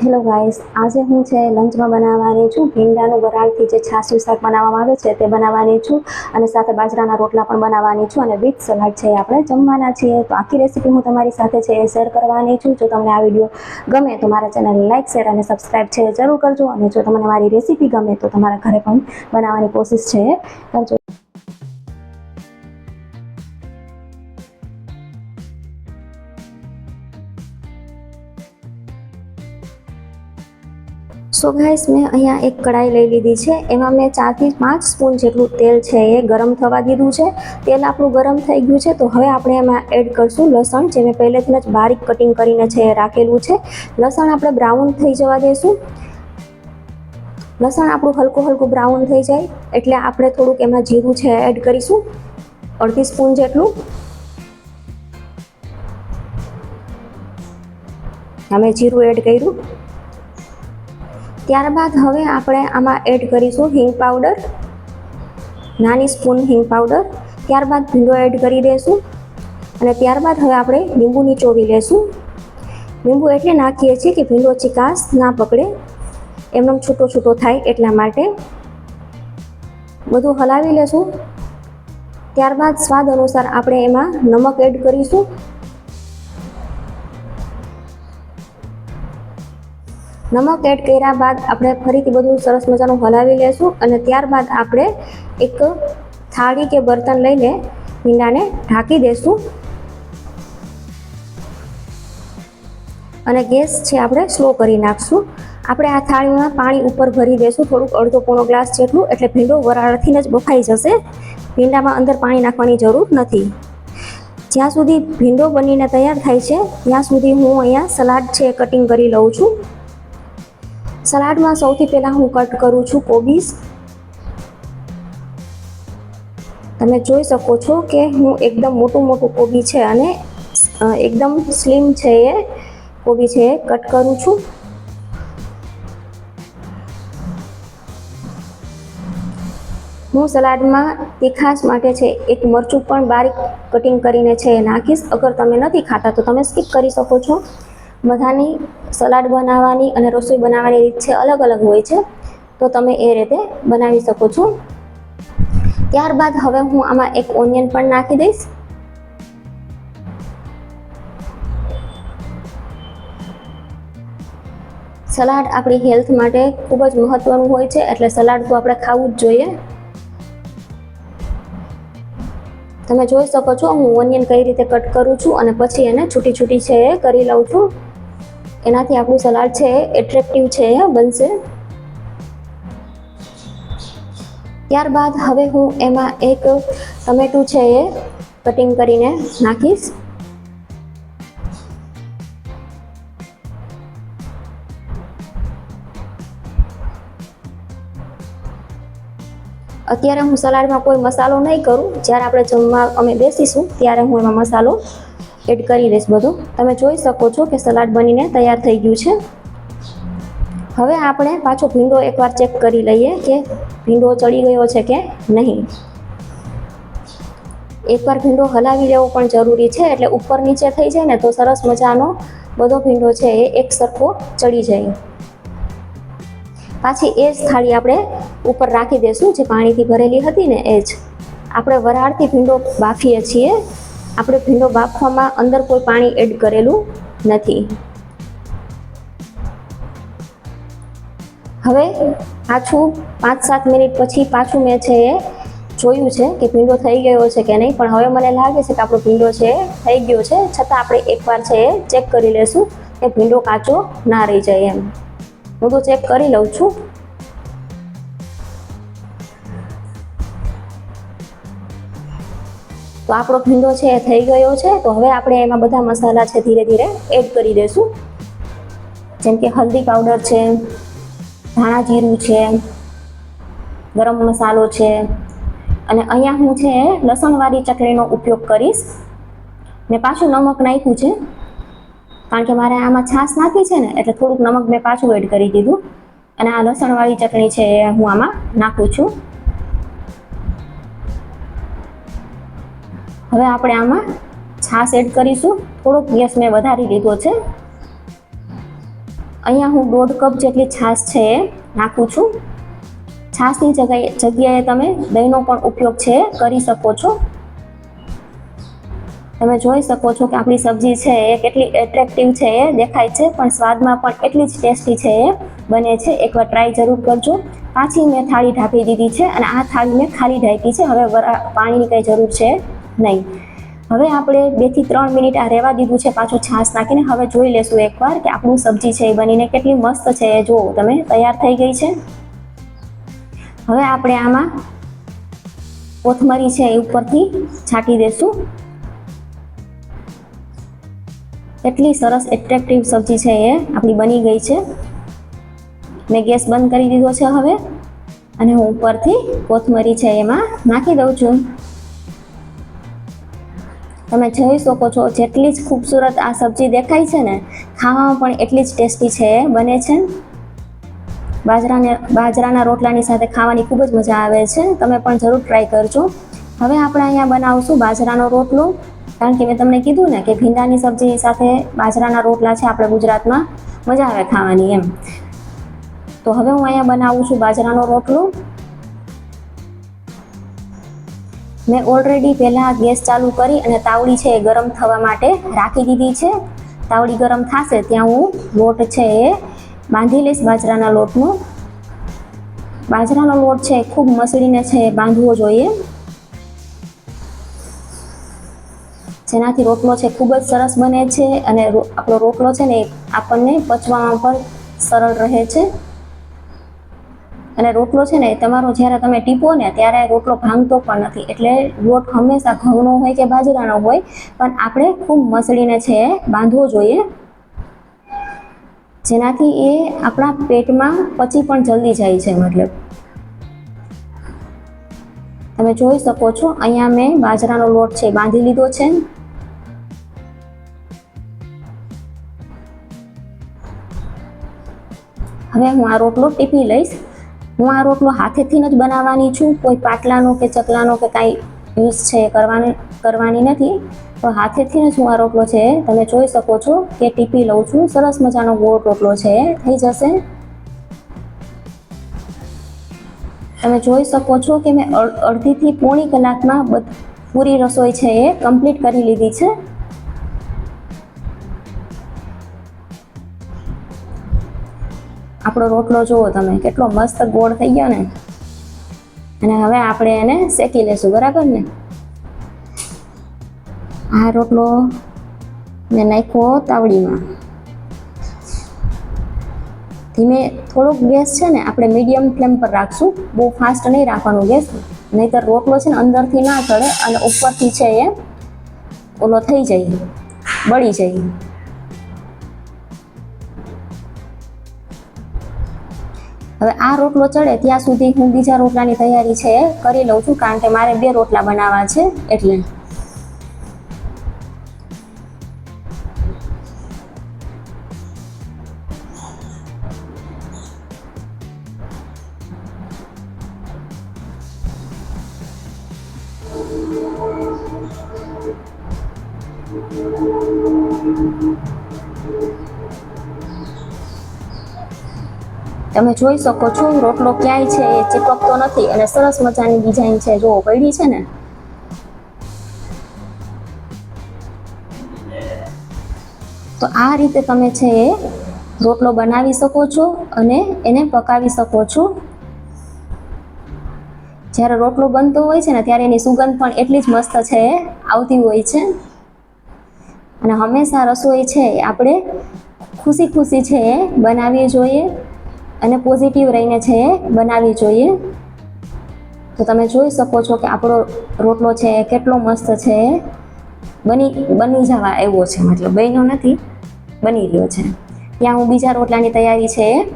Hello guys આજે હું છે લંચમાં બનાવવાની છું. ભીંડાનું વરાળથી જે છાશિયું શાક બનાવવામાં આવે છે તે બનાવવાની છું અને સાથે બાજરાના રોટલા પણ બનાવવાની છું અને વિથ સલાડ છે આપણે જમવાના છીએ. તો આખી રેસીપી હું તમારી સાથે છે એ શેર કરવાની છું. જો તમને આ વીડિયો ગમે તો મારા ચેનલ લાઇક શેર અને સબસ્ક્રાઈબ છે જરૂર કરજો. અને જો તમને મારી રેસીપી ગમે તો તમારા ઘરે પણ બનાવવાની કોશિશ છે કરજો. સો ગાઈસ, મેં અહીંયા એક કઢાઈ લઈ લીધી છે. એમાં મેં ચારથી પાંચ સ્પૂન જેટલું તેલ છે એ ગરમ થવા દીધું છે. તેલ આપણું ગરમ થઈ ગયું છે, તો હવે આપણે એમાં એડ કરશું લસણ, જે મેં પહેલેથી જ બારીક કટિંગ કરીને છે એ રાખેલું છે. લસણ આપણે બ્રાઉન થઈ જવા દઈશું લસણ આપણું હલકું હલકું બ્રાઉન થઈ જાય, એટલે આપણે થોડુંક એમાં જીરું છે એડ કરીશું, અડધી સ્પૂન જેટલું. અમે જીરું એડ કર્યું. ત્યારબાદ હવે આપણે આમાં એડ કરીશું હિંગ પાવડર, નાની સ્પૂન હિંગ પાવડર, ત્યારબાદ ભીંડો એડ કરી દઈશું અને ત્યારબાદ હવે આપણે લીંબુ નીચોવી લેશું. લીંબુ એટલે નાખીએ છીએ કે ભીંડો ચિકાસ ના પકડે એમનો છૂટો છૂટો થાય એટલા માટે. બધું હલાવી લેશું. ત્યારબાદ સ્વાદ અનુસાર આપણે એમાં નમક એડ કરીશું. નમક એડ કર્યા બાદ આપણે ફરીથી બધું સરસ મજાનું હલાવી લેશું અને ત્યારબાદ આપણે એક થાળી કે બર્તન લઈને ભીંડાને ઢાંકી દેશું. અને ગેસ છે આપણે સ્લો કરી નાખશું. આપણે આ થાળીમાં પાણી ઉપર ભરી દેશું. થોડુંક અડધો પોણો ગ્લાસ જેટલું, એટલે ભીંડો વરાળથી જ બફાઈ જશે. ભીંડામાં અંદર પાણી નાખવાની જરૂર નથી. જ્યાં સુધી ભીંડો બનીને તૈયાર થાય છે, ત્યાં સુધી હું અહીંયા સલાડ છે, કટિંગ કરી લઉં છું. સલાડમાં સૌથી પહેલાં હું કટ કરું છું કોબીસ તમે જોઈ શકો છો કે હું એકદમ મોટું મોટું કોબી છે અને એકદમ સ્લિમ છે એ કોબી છે એ કટ કરું છું. હું સલાડમાં તીખાશ માટે છે એક મરચું પણ બારીક કટિંગ કરીને છે એ નાખીશ. અગર તમે નથી ખાતા તો તમે સ્કીપ કરી શકો છો. બધાની સલાડ બનાવવાની અને રસોઈ બનાવવાની રીત છે અલગ અલગ હોય છે. તો તમે એ રીતે બનાવી શકો છો. ત્યારબાદ હવે હું આમાં એક ઓનિયન પણ નાખી દઈશ. સલાડ આપણી હેલ્થ માટે ખૂબ જ મહત્વનું હોય છે, એટલે સલાડ તો આપણે ખાવું જ જોઈએ. તમે જોઈ શકો છો હું ઓનિયન કઈ રીતે કટ કરું છું અને પછી એને છૂટી છૂટી છે એ કરી લઉં છું. એનાથી આપણું સલાડ છે એટ્રેક્ટિવ છે બનશે. ત્યારબાદ હવે હું એમાં એક ટમેટું છે એ કટિંગ કરીને નાખીશ. અત્યારે હું સલાડમાં કોઈ મસાલો નહીં કરું. જ્યારે આપણે જમવા અમે બેસીશું, ત્યારે હું એમાં મસાલો એડ કરી દઈશ બધું. તમે જોઈ શકો છો કે સલાડ બનીને તૈયાર થઈ ગયું છે. હવે આપણે પાછો ભીંડો એકવાર ચેક કરી લઈએ કે ભીંડો ચડી ગયો છે કે નહીં. એકવાર ભીંડો હલાવી લેવો પણ જરૂરી છે, એટલે ઉપર નીચે થઈ જાય ને તો સરસ મજાનો બધો ભીંડો છે એ એક સરખો ચડી જાય. પાછી એ જ થાળી આપણે ઉપર રાખી દઈશું, જે પાણીથી ભરેલી હતી ને એ જ. આપણે વરાળથી ભીંડો બાફીએ છીએ. આપણે ભીંડો બાફવામાં અંદર કોઈ પાણી એડ કરેલું નથી. હવે પાછું પાંચ સાત મિનિટ પછી પાછું મેં છે એ જોયું છે કે ભીંડો થઈ ગયો છે કે નહીં, પણ હવે મને લાગે છે કે આપણો ભીંડો છે થઈ ગયો છે, છતાં આપણે એકવાર છે એ ચેક કરી લેશું કે ભીંડો કાચો ના રહી જાય એમ. હું તો ચેક કરી લઉં છું. તો આપણો ભીંડો છે એ થઈ ગયો છે. તો હવે આપણે એમાં બધા મસાલા છે ધીરે ધીરે એડ કરી દઈશું. જેમ કે હલ્દી પાવડર છે, ધાણા જીરું છે, ગરમ મસાલો છે. અને અહીંયા હું છે લસણવાળી ચટણીનો ઉપયોગ કરીશ. મેં પાછું નમક નાખ્યું છે. કારણ કે મારે આમાં છાશ નાખી છે ને, એટલે થોડુંક નમક મેં પાછું એડ કરી દીધું. અને આ લસણવાળી ચટણી છે એ હું આમાં નાખું છું. હવે આપણે આમાં છાશ એડ કરીશું. થોડોક ગેસ મેં વધારી લીધો છે. અહીંયા હું દોઢ કપ જેટલી છાશ છે એ નાખું છું. છાશની જગ્યાએ જગ્યાએ તમે દહીંનો પણ ઉપયોગ છે, કરી શકો છો. તમે જોઈ શકો છો કે આપણી સબ્જી છે એ કેટલી એટ્રેક્ટિવ છે એ દેખાય છે, પણ સ્વાદમાં પણ એટલી જ ટેસ્ટી છે એ બને છે. એકવાર ટ્રાય જરૂર કરજો. પાછી મેં થાળી ઢાંકી દીધી છે અને આ થાળી મેં ખાલી ઢાંકી છે. હવે પાણીની કંઈ જરૂર છે નહીં. હવે આપણે બેથી ત્રણ મિનિટ આ રહેવા દીધું છે, પાછું છાશ નાખીને. હવે જોઈ લેશું એકવાર કે આપણું સબ્જી છે એ બનીને કેટલી મસ્ત છે એ. જુઓ, તમે તૈયાર થઈ ગઈ છે? હવે આપણે આમાં કોથમરી છે એ ઉપરથી છાંટી દેશું. એટલી સરસ એટ્રેક્ટિવ સબ્જી છે એ આપણી બની ગઈ છે. મેં ગેસ બંધ કરી દીધો છે હવે. અને હું ઉપરથી કોથમરી છે એમાં નાખી દઉં છું. તમે જોઈ શકો છો. જેટલી જ ખૂબસૂરત આ સબ્જી દેખાય છે ને, ખાવામાં પણ એટલી જ ટેસ્ટી છે, બને છે. બાજરાને, બાજરાના રોટલાની સાથે ખાવાની ખૂબ જ મજા આવે છે. તમે પણ જરૂર ટ્રાય કરજો. હવે આપણે અહીંયા બનાવશું બાજરાનો રોટલો. કારણ કે મેં તમને કીધું ને કે ભીંડાની સબ્જી સાથે બાજરાના રોટલા છે આપણે ગુજરાતમાં. મજા આવે ખાવાની એમ. તો હવે હું અહીંયા બનાવું છું બાજરાનો રોટલો. મેં ઓલરેડી પહેલાં ગેસ ચાલુ કરી અને તાવડી છે એ ગરમ થવા માટે રાખી દીધી છે. તાવડી ગરમ થશે ત્યાં હું લોટ છે એ બાંધી લઈશ બાજરાના લોટનો. બાજરાનો લોટ છે ખૂબ મસળીને છે બાંધવો જોઈએ. જેનાથી રોટલો છે ખૂબ જ સરસ બને છે અને આપણો રોટલો છે ને આપણને પચવામાં પણ સરળ રહે છે. અને રોટલો છે ને તમારો જ્યારે તમે ટીપો ને ત્યારે રોટલો ભાંગતો પણ નથી. એટલે લોટ હંમેશા ઘઉંનો હોય કે બાજરાનો હોય, પણ આપણે ખૂબ મસળીને છે એ બાંધવો જોઈએ. જેનાથી એ આપણા પેટમાં પચી પણ જલ્દી જાય છે મતલબ. તમે જોઈ શકો છો, અહીંયા મેં બાજરાનો લોટ છે બાંધી લીધો છે. હવે હું આ રોટલો ટીપી લઈશ. હું આ રોટલો હાથેથી જ બનાવવાની છું. કોઈ પાટલાનો કે ચકલાનો કે કાંઈ યુઝ છે એ કરવાની કરવાની નથી. તો હાથેથી જ હું આ રોટલો છે, તમે જોઈ શકો છો કે ટીપી લઉં છું. સરસ મજાનો ગોળ રોટલો છે. થઈ જશે. તમે જોઈ શકો છો કે મેં અડ- અડધીથી પોણી કલાકમાં પૂરી રસોઈ છે એ કમ્પ્લીટ કરી લીધી છે. આપણો રોટલો જુઓ તમે, કેટલો મસ્ત ગોળ થઈ ગયો ને. અને હવે આપણે એને શેકી લેશું, બરાબર ને? આ રોટલો મેં નાખ્યો તાવડીમાં. ધીમે થોડોક ગેસ છે ને, આપણે મીડિયમ ફ્લેમ પર રાખશું. બહુ ફાસ્ટ નહીં રાખવાનો ગેસ. નહીંતર રોટલો છે ને, અંદરથી ના ચડે અને ઉપરથી છે એ ઓલો થઈ જાય, બળી જાય. હવે આ રોટલો ચડે ત્યાં સુધી હું બીજા રોટલાની તૈયારી છે, કરી લઉં છું, કારણ કે મારે બે રોટલા બનાવવા છે, એટલે. તમે જોઈ શકો છો, રોટલો ક્યાંય છે એ ચીપકતો નથી અને સરસ મજાની ડિઝાઇન છે જો પડી છે ને. તો આ રીતે તમે છે એ રોટલો બનાવી શકો છો અને એને પકાવી શકો છો. જ્યારે રોટલો બનતો હોય છે ને, ત્યારે એની સુગંધ પણ એટલી જ મસ્ત છે એ આવતી હોય છે. અને હંમેશા રસોઈ છે આપણે ખુશી ખુશી છે એ બનાવવી જોઈએ. અને પોઝિટિવ રહીને છે એ બનાવવી જોઈએ. તો તમે જોઈ શકો છો કે આપણો રોટલો છે એ કેટલો મસ્ત છે એ. બની બની જવા એવો છે, મતલબ બન્યો નથી, બની રહ્યો છે. ત્યાં હું બીજા રોટલાની તૈયારી છે એ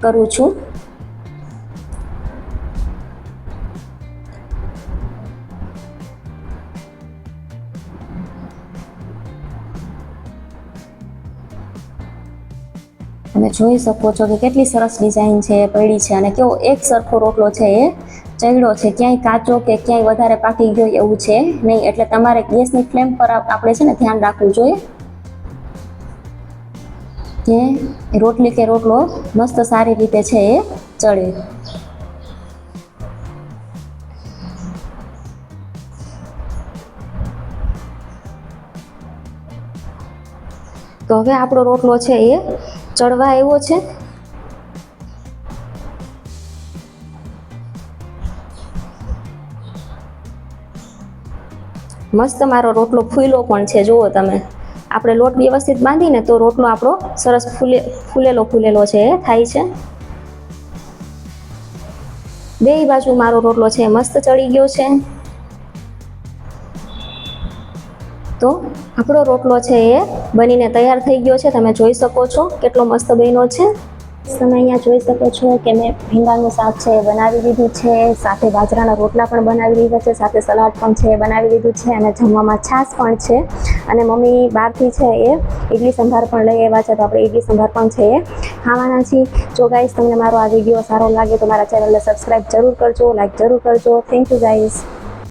કરું છું. તમે જોઈ શકો છો કે કેટલી સરસ ડિઝાઇન છે, પડી છે અને કેવો એક સરખો રોટલો છે એ ચડ્યો છે. ક્યાંય કાચો કે ક્યાંય વધારે પાકી ગયો એવું છે નહીં. એટલે તમારે ગેસની ફ્લેમ પર આપણે છે ને ધ્યાન રાખવું જોઈએ કે રોટલી કે રોટલો મસ્ત સારી રીતે છે એ ચડે. તો હવે આપણો રોટલો છે એ ચડવા આવ્યો છે? મસ્ત મારો રોટલો ફૂલ્યો પણ છે, જુઓ તમે. આપણે લોટ વ્યવસ્થિત બાંધીને તો રોટલો આપણો સરસ ફૂલે, ફૂલેલો ફૂલેલો છે એ થાય છે. બે બાજુ મારો રોટલો છે, મસ્ત ચડી ગયો છે. તો આપણો રોટલો છે એ બનીને તૈયાર થઈ ગયો છે. તમે જોઈ શકો છો કેટલો મસ્ત બન્યો છે. તમે અહીંયા જોઈ શકો છો કે મેં ભીંડાનું શાક છે એ બનાવી લીધું છે. સાથે બાજરાના રોટલા પણ બનાવી લીધા છે. સાથે સલાડ પણ છે એ બનાવી લીધું છે અને જમવામાં છાશ પણ છે. અને મમ્મી બહારથી છે એ ઇડલી સંભાર પણ લઈ આવ્યા છે. તો આપણે ઇડલી સંભાર પણ છે એ ખાવાના છીએ. જો ગાઈસ તમને મારો આ વીડિયો સારો લાગે તો મારા ચેનલને સબસ્ક્રાઈબ જરૂર કરજો લાઈક જરૂર કરજો. Thank you guys